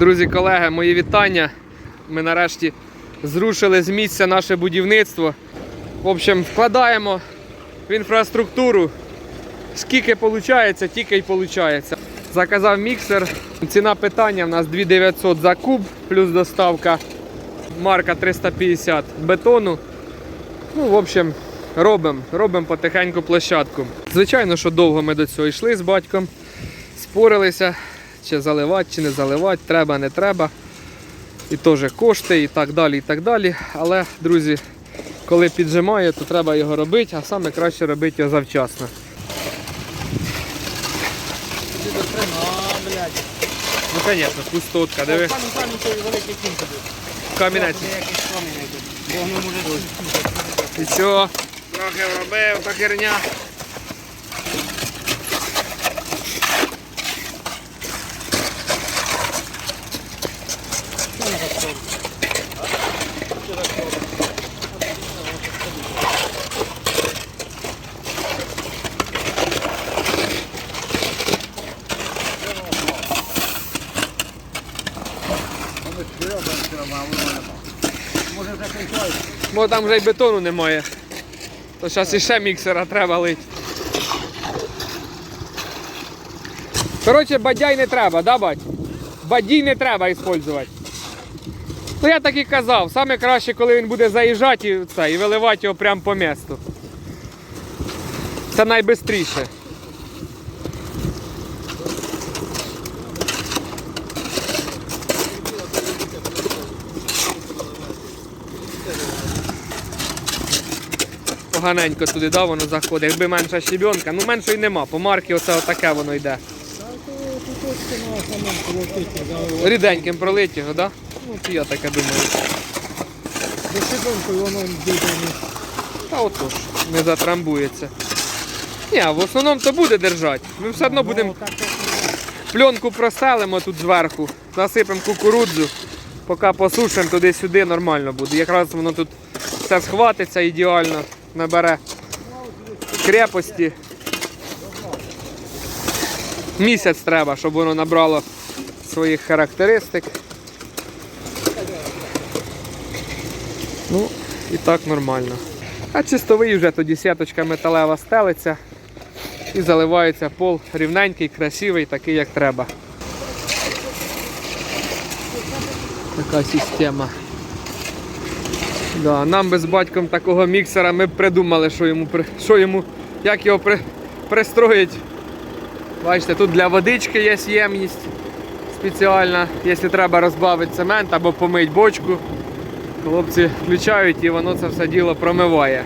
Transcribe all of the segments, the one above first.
Друзі, колеги, мої вітання. Ми нарешті зрушили з місця наше будівництво. В общем, вкладаємо в інфраструктуру. Скільки виходить, тільки й виходить. Заказав міксер. Ціна питання в нас 2900 за куб, плюс доставка марка 350 бетону. Ну, в общем, робимо робимо потихеньку площадку. Звичайно, що довго ми до цього йшли з батьком, спорилися, чи заливати, чи не заливати, треба, не треба. І теж кошти, і так далі, і так далі. Але, друзі, коли піджимає, то треба його робити, а саме краще робити його завчасно. Ну, звісно, пустотка, диви, камінець. І що? Трохи вробив, та херня. Бо там вже й бетону немає. То зараз іще міксера треба лить. Коротше, бадяй не треба, да, бать? Бадій не треба використовувати. Ну я так і казав, саме краще, коли він буде заїжджати і, це, і виливати його прямо по місту. Це найбистріше. Поганенько туди, да, воно заходить. Якби менша щебенка, ну меншої нема. По марки оце отаке воно йде. Ріденьким пролить його, да? Ну, от я таке думаю. До шибонкою воно дійде. Та отож, не затрамбується. Ні, в основному то буде держати. Ми все одно будемо пленку простелимо тут зверху, насипемо кукурудзу, поки посушимо туди-сюди нормально буде. Якраз воно тут все схватиться ідеально, набере крепості. Місяць треба, щоб воно набрало своїх характеристик. Ну, і так нормально. А чистовий вже тоді сіточка металева стелиться і заливається пол рівненький, красивий, такий як треба. Така система. Да, нам би з батьком такого міксера ми б придумали, що йому, що йому як його при, пристроїть. Бачите, тут для водички є ємність спеціальна, якщо треба розбавити цемент або помити бочку. Хлопці включають і воно це все діло промиває.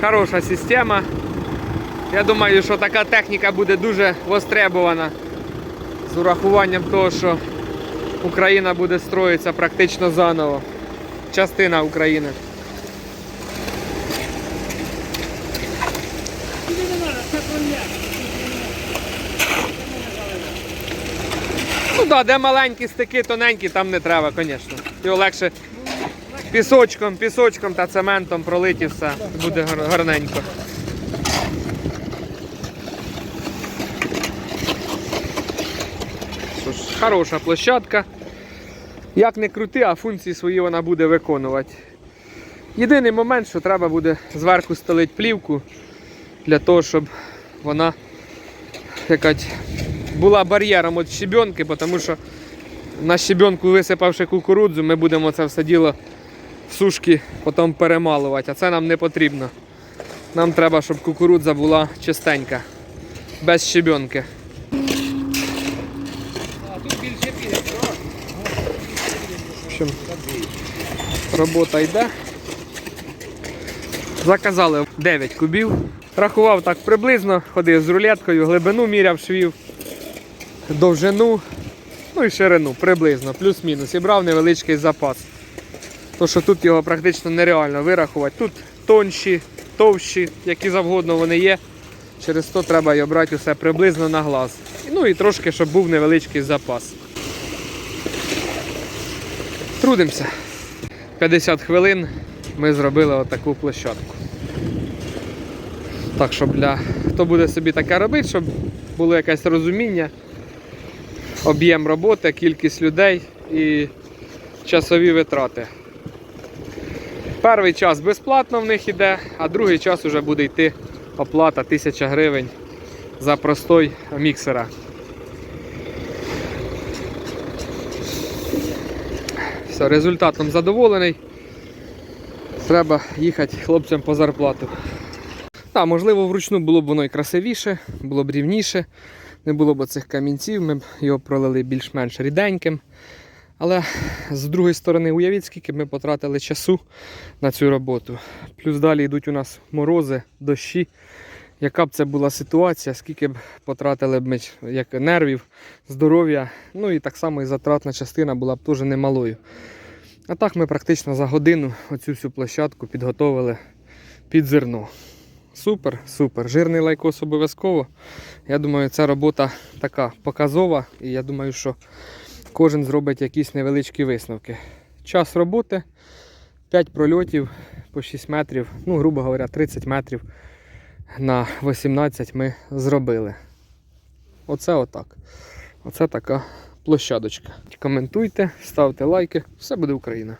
Хороша система. Я думаю, що така техніка буде дуже востребована з урахуванням того, що Україна буде строїтися практично заново. Частина України. Ну так, де маленькі стики, тоненькі, там не треба, звісно. Його легше пісочком, пісочком та цементом пролить і все. Буде гарненько. Хороша площадка. Як не крути, а функції свої вона буде виконувати. Єдиний момент, що треба буде зверху стелити плівку для того, щоб вона якась була бар'єром від щебенки, тому що на щебенку висипавши кукурудзу, ми будемо це все діло в сушки потім перемалувати, а це нам не потрібно. Нам треба, щоб кукурудза була чистенька, без щебенки. А тут більше піде. В общем, робота йде. Заказали 9 кубів. Рахував так приблизно, ходив з рулеткою, глибину міряв швів, довжину, ну і ширину приблизно, плюс-мінус. І брав невеличкий запас. То що тут його практично нереально вирахувати. Тут тонші, товщі, які завгодно вони є. Через то треба його брати усе приблизно на глаз. Ну і трошки, щоб був невеличкий запас. Трудимося. 50 хвилин ми зробили отаку площадку. Так, щоб для хто буде собі таке робити, щоб було якесь розуміння, об'єм роботи, кількість людей і часові витрати. Перший час безплатно в них іде, а другий час вже буде йти оплата 1000 гривень за простой міксера. Все, результатом задоволений. Треба їхати хлопцям по зарплату. Так, можливо, вручну було б воно і красивіше, було б рівніше, не було б оцих камінців, ми б його пролили більш-менш ріденьким. Але з другої сторони, уявіть, скільки ми потратили часу на цю роботу. Плюс далі йдуть у нас морози, дощі. Яка б це була ситуація, скільки б потратили б ми як нервів, здоров'я, ну і так само і затратна частина була б теж немалою. А так ми практично за годину оцю всю площадку підготовили під зерно. Супер, супер. Жирний лайкос обов'язково. Я думаю, ця робота така показова, і я думаю, що кожен зробить якісь невеличкі висновки. Час роботи 5 прольотів по 6 метрів, ну, грубо говоря, 30 метрів на 18 ми зробили. Оце отак. Оце така площадочка. Коментуйте, ставте лайки, все буде Україна.